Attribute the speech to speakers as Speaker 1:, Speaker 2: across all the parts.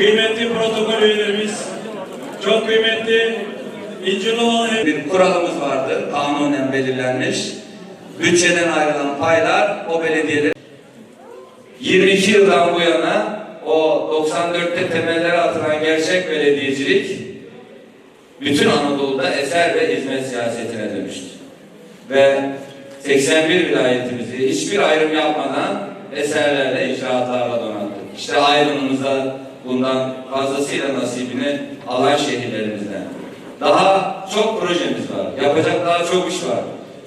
Speaker 1: kıymetli protokol üyelerimiz, çok kıymetli İncilovalı
Speaker 2: bir kuralımız vardı. Kanunen belirlenmiş. Bütçeden ayrılan paylar o belediyeler 22 yıldan bu yana o 94'te temellere atılan gerçek belediyecilik bütün Anadolu'da eser ve hizmet siyasetine dönüştü. Ve 81 vilayetimizi hiçbir ayrım yapmadan eserlerle, icraatlarla donattık. İşte ayrımımızda bundan fazlasıyla nasibini alan şehirlerimizden. Daha çok projemiz var. Yapacak daha çok iş var.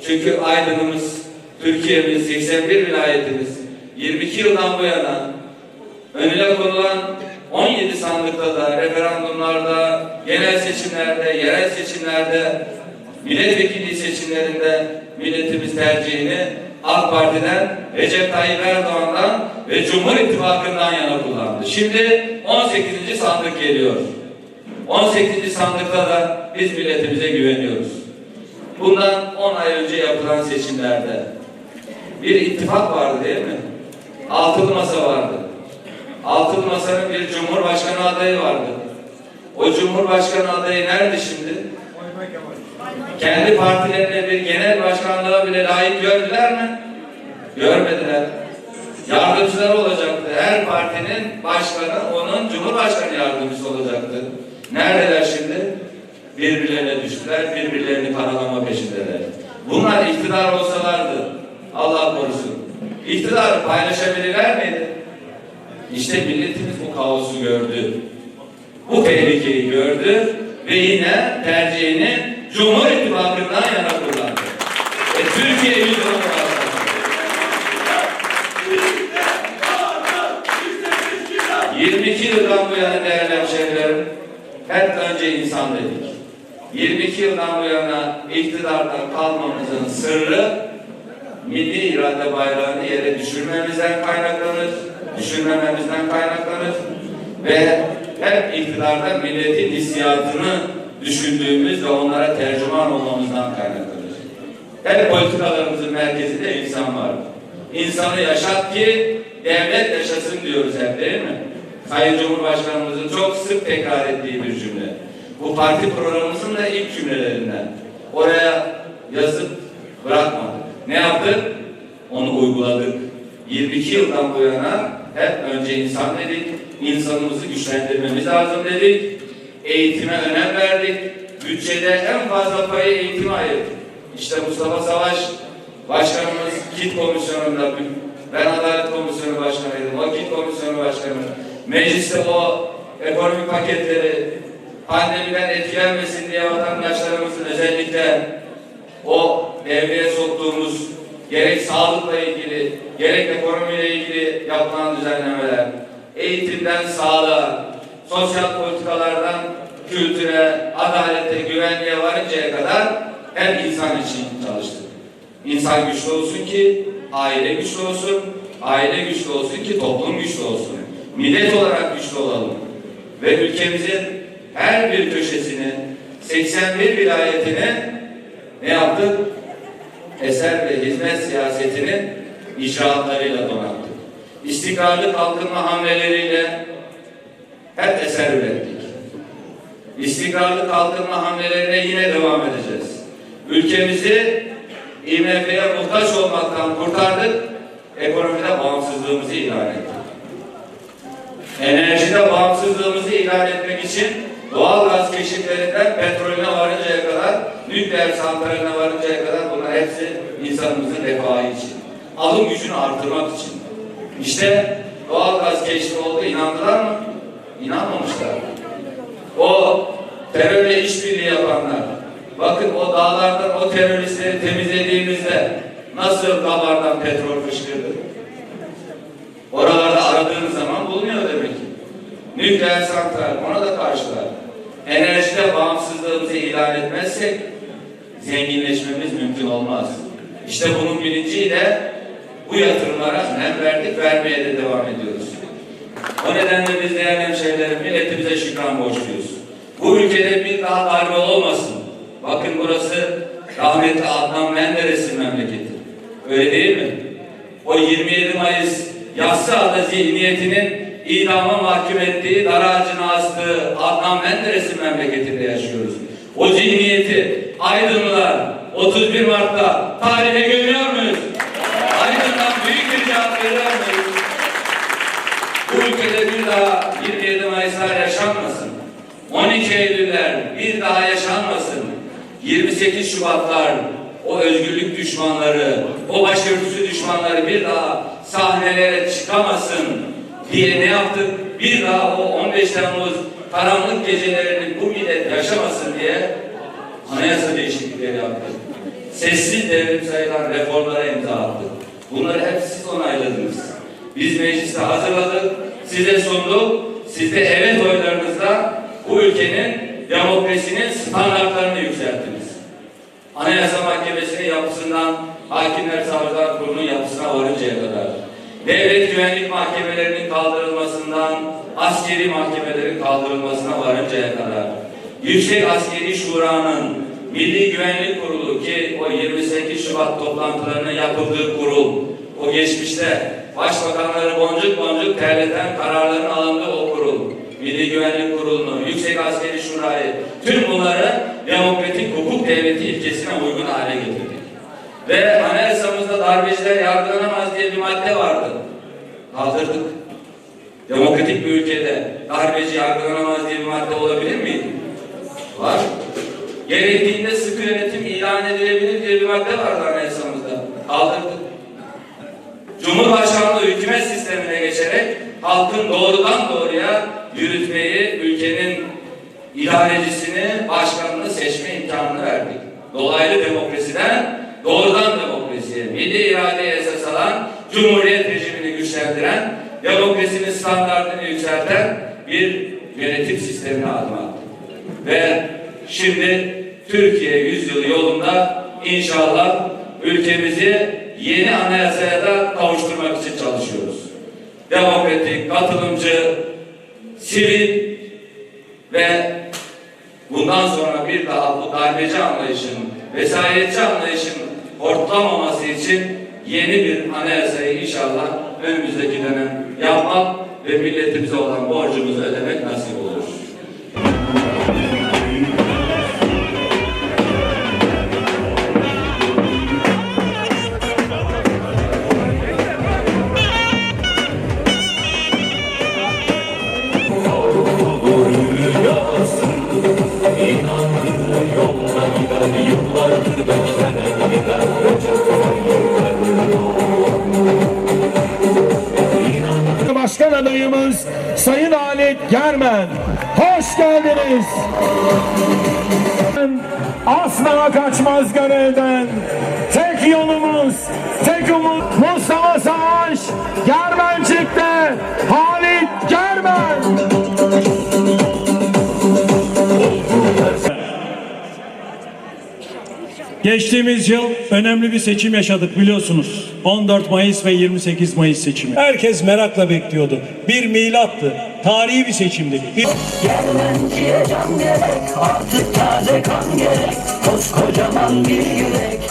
Speaker 2: Çünkü Aydın'ımız, Türkiye'miz, 81 vilayetimiz 22 yıldan bu yana önüne konulan 17 sandıkta da, referandumlarda, genel seçimlerde, yerel seçimlerde, milletvekili seçimlerinde milletimiz tercihini AK Parti'den, Recep Tayyip Erdoğan'dan ve Cumhur İttifakı'ndan yana kullandı. Şimdi 18. sandık geliyor. 18. sandıkta da biz milletimize güveniyoruz. Bundan 10 ay önce yapılan seçimlerde bir ittifak vardı değil mi? Altılı masa vardı. Altılı masanın bir cumhurbaşkanı adayı vardı. O cumhurbaşkanı adayı nerede şimdi? Kendi partilerine bir genel başkanlığa bile layık gördüler mi? Görmediler. Yardımcıları olacaktı. Her partinin başkanı onun cumhurbaşkanı yardımcısı olacaktı. Neredeler şimdi? Birbirlerine düştüler, birbirlerini karalama peşindeler. Bunlar iktidar olsalardı, Allah korusun, iktidarı paylaşabilirler miydi? İşte milletimiz bu kaosu gördü. Bu tehlikeyi gördü ve yine tercihini Cumhur İttifakı'ndan yana kullandı. Yana değerli hemşehrilerim, hep önce insan dedik. 22 yıldan bu yana iktidardan kalmamızın sırrı milli irade bayrağını yere düşürmemizden kaynaklanır, düşürmememizden kaynaklanır ve hep iktidarda milletin hissiyatını düşündüğümüz ve onlara tercüman olmamızdan kaynaklanır. Hep politikalarımızın merkezinde insan var. İnsanı yaşat ki devlet yaşasın diyoruz hep değil mi? Sayın Cumhurbaşkanımızın çok sık tekrar ettiği bir cümle. Bu parti programımızın da ilk cümlelerinden. Oraya yazıp bırakmadık. Ne yaptık? Onu uyguladık. 22 yıldan bu yana hep önce insan dedik, insanımızı güçlendirmemiz lazım dedik, eğitime önem verdik, bütçede en fazla payı eğitime ayırdık. İşte Mustafa Savaş Başkanımız KİT Komisyonu'nda, ben Adalet Komisyonu Başkanıydım, o KİT Komisyonu Başkanı, mecliste o ekonomik paketleri pandemiden etkilenmesin diye vatandaşlarımızın özellikle o devreye soktuğumuz gerek sağlıkla ilgili, gerek ekonomiyle ilgili yapılan düzenlemeler, eğitimden sağlığa, sosyal politikalardan kültüre, adalete, güvenliğe varıncaya kadar hep insan için çalıştık. İnsan güçlü olsun ki aile güçlü olsun, aile güçlü olsun ki toplum güçlü olsun. Millet olarak güçlü olalım. Ve ülkemizin her bir köşesini, 81 vilayetini ne yaptık? Eser ve hizmet siyasetinin icraatlarıyla donattık. İstikrarlı kalkınma hamleleriyle hep eser ürettik. İstikrarlı kalkınma hamlelerine yine devam edeceğiz. Ülkemizi IMF'ye muhtaç olmaktan kurtardık, ekonomide bağımsızlığımızı ilan ettik. Enerjide bağımsızlığımızı ilan etmek için doğal gaz keşiflerinden petrolüne varıncaya kadar, nükleer santraline varıncaya kadar bunlar hepsi insanımızın refahı için. Alım gücünü artırmak için. İşte doğal gaz keşfi oldu, inandılar mı? İnanmamışlar. O terörle işbirliği yapanlar, bakın o dağlardan o teröristleri temizlediğimizde nasıl dağlardan petrol fışkırdı? Oralarda aradığınız zaman bulunuyor demek. Nükleer santral ona da karşılar. Enerjide bağımsızlığımızı ilan etmezsek zenginleşmemiz mümkün olmaz. İşte bunun bilinciyle bu yatırımlara önem verdik, vermeye de devam ediyoruz. O nedenle biz değerli hemşehrilerim milletimize şükran borçluyuz. Bu ülkede bir daha darbe olmasın. Bakın burası rahmetli Adnan Menderes'in memleketi. Öyle değil mi? O 27 Mayıs yassı ada zihniyetinin idama mahkum ettiği, dar ağacına astığı Adnan Menderes'in memleketinde yaşıyoruz. O zihniyeti Aydınlılar 31 Mart'ta tarihe gömüyor muyuz? Aydın'dan büyük bir cevap veriyor muyuz? Bu ülkede bir daha 27 Mayıslar yaşanmasın. 12 Eylüller bir daha yaşanmasın. 28 Şubatlar o özgürlük düşmanları, o başörtüsü düşmanları bir daha sahnelere çıkamasın diye ne yaptık? Bir daha o 15 Temmuz karanlık gecelerini bu millet yaşamasın diye anayasa değişiklikleri yaptık. Sessiz devrim sayılan reformlara imza attık. Bunları hep siz onayladınız. Biz mecliste hazırladık, size sunduk. Siz de evet oylarınızla bu ülkenin demokrasinin standartlarını yükselttiniz. Anayasa Mahkemesi'nin yapısından Hakimler Savcılar Kurulu'nun yapısına varıncaya kadar, devlet güvenlik mahkemelerinin kaldırılmasından askeri mahkemelerin kaldırılmasına varıncaya kadar, Yüksek Askeri Şura'nın Milli Güvenlik Kurulu ki o 28 Şubat toplantılarının yapıldığı kurul, o geçmişte başbakanları boncuk boncuk terleten kararların alındığı o kurul, Milli Güvenlik Kurulu'nu, Yüksek Askeri Şura'yı, tüm bunları demokratik hukuk devleti ilkesine uygun hale getirdik. Ve anayasamızda darbeciler yargılanamaz diye bir madde vardı. Kaldırdık. Demokratik bir ülkede darbeci yargılanamaz diye bir madde olabilir miydi? Var. Gerektiğinde sıkı yönetim ilan edilebilir diye bir madde vardı anayasamızda. Kaldırdık. Cumhurbaşkanlığı hükümet sistemine geçerek halkın doğrudan doğruya yürütmeyi, ülkenin idarecisini, başkanını seçme imkanını verdik. Dolaylı demokrasiden doğrudan demokrasiye, milli iradeye esas alan, cumhuriyet rejimini güçlendiren, demokrasinin standartını yükselten bir yönetim sistemine adım attık. Ve şimdi Türkiye yüzyılı yolunda inşallah ülkemizi yeni anayasaya da kavuşturmak için çalışıyoruz. Demokratik, katılımcı, sivil ve bundan sonra bir daha bu darbeci anlayışın, vesayetçi anlayışın hortlamaması için yeni bir anayasayı inşallah önümüzdeki dönem yapmak ve milletimize olan borcumuzu ödemek nasip olur.
Speaker 3: Başkan adayımız Sayın Halit Germen. Hoş geldiniz. Asla kaçmaz görevden. Tek yolumuz, tek umut Mustafa Savaş Germen çıktı.
Speaker 1: Geçtiğimiz yıl önemli bir seçim yaşadık biliyorsunuz. 14 Mayıs ve 28 Mayıs seçimi. Herkes merakla bekliyordu. Bir milattı. Tarihi bir seçimdi. Bir
Speaker 4: gerek Artık taze kan gerek Koskocaman bir yürek